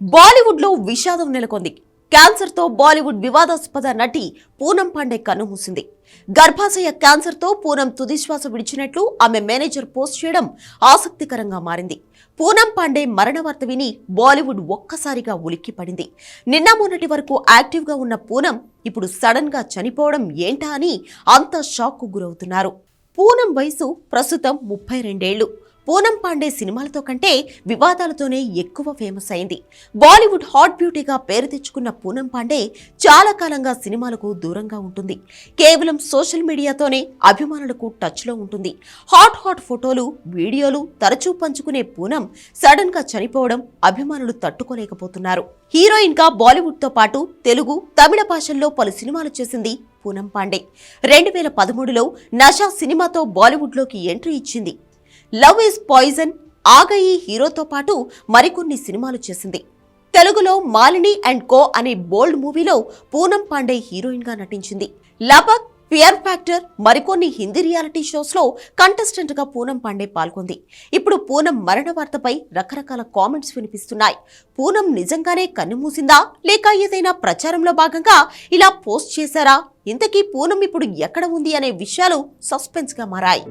బాలీవుడ్లో విషాదం నెలకొంది. క్యాన్సర్తో బాలీవుడ్ వివాదాస్పద నటి పూనం పాండే కన్నుమూసింది గర్భాశయ క్యాన్సర్తో పూనం తుదిశ్వాస విడిచినట్లు ఆమె మేనేజర్ పోస్ట్ చేయడం ఆసక్తికరంగా మారింది. పూనం పాండే మరణ వార్త విని బాలీవుడ్ ఒక్కసారిగా ఉలిక్కిపడింది నిన్న మొన్నటి వరకు యాక్టివ్గా ఉన్న పూనం ఇప్పుడు సడన్గా చనిపోవడం ఏంటా అని అంతా షాక్కు గురవుతున్నారు. పూనం వయసు ప్రస్తుతం ముప్పై రెండేళ్ళు పూనం పాండే సినిమాలతో కంటే వివాదాలతోనే ఎక్కువ ఫేమస్ అయింది. బాలీవుడ్ హాట్ బ్యూటీగా పేరు తెచ్చుకున్న పూనం పాండే చాలా కాలంగా సినిమాలకు దూరంగా ఉంటుంది. కేవలం సోషల్ మీడియాతోనే అభిమానులకు టచ్లో ఉంటుంది. హాట్ హాట్ ఫోటోలు వీడియోలు తరచూ పంచుకునే పూనం సడన్గా చనిపోవడం అభిమానులు తట్టుకోలేకపోతున్నారు. హీరోయిన్గా బాలీవుడ్తో పాటు తెలుగు తమిళ భాషల్లో పలు సినిమాలు చేసింది పూనం పాండే. రెండు వేల పదమూడులో నషా సినిమాతో బాలీవుడ్లోకి ఎంట్రీ ఇచ్చింది లవ్ ఇస్ పాయిజన్ ఆగయి హీరోతో పాటు మరికొన్ని సినిమాలు చేసింది. తెలుగులో మాలిని అండ్ కో అనే బోల్డ్ మూవీలో పూనం పాండే హీరోయిన్గా నటించింది. లబక్ ఫియర్ ఫ్యాక్టర్ మరికొన్ని హిందీ రియాలిటీ షోస్లో కంటెస్టెంట్గా పూనం పాండే పాల్గొంది. ఇప్పుడు పూనం మరణ వార్తపై రకరకాల కామెంట్స్ వినిపిస్తున్నాయి. పూనం నిజంగానే కన్నుమూసిందా లేక ఏదైనా ప్రచారంలో భాగంగా ఇలా పోస్ట్ చేశారా? ఇంతకీ పూనం ఇప్పుడు ఎక్కడ ఉంది అనే విషయాలు సస్పెన్స్గా మారాయి.